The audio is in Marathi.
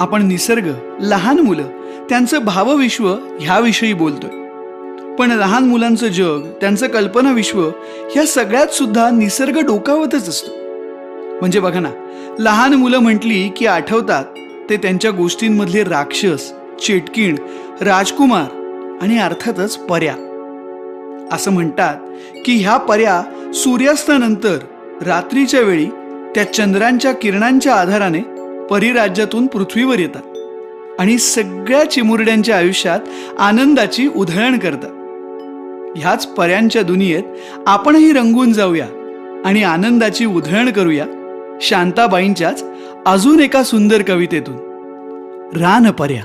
आपण निसर्ग लहान मुलं त्यांचं भावविश्व ह्याविषयी बोलतोय. पण लहान मुलांचं जग त्यांचं कल्पना विश्व ह्या सगळ्यात सुद्धा निसर्ग डोकावतच असतो. म्हणजे बघा ना लहान मुलं म्हटली की आठवतात ते त्यांच्या गोष्टींमधले राक्षस चेटकीण राजकुमार आणि अर्थातच पर्या. असं म्हणतात की ह्या पर्या सूर्यास्तानंतर रात्रीच्या वेळी त्या चंद्रांच्या किरणांच्या आधाराने परिराज्यातून पृथ्वीवर येतात आणि सगळ्या चिमुरड्यांच्या आयुष्यात आनंदाची उधळण करतात. ह्याच पर्यांच्या दुनियेत आपणही रंगून जाऊया आणि आनंदाची उधळण करूया शांताबाईंच्याच अजून एका सुंदर कवितेतून. रान पर्या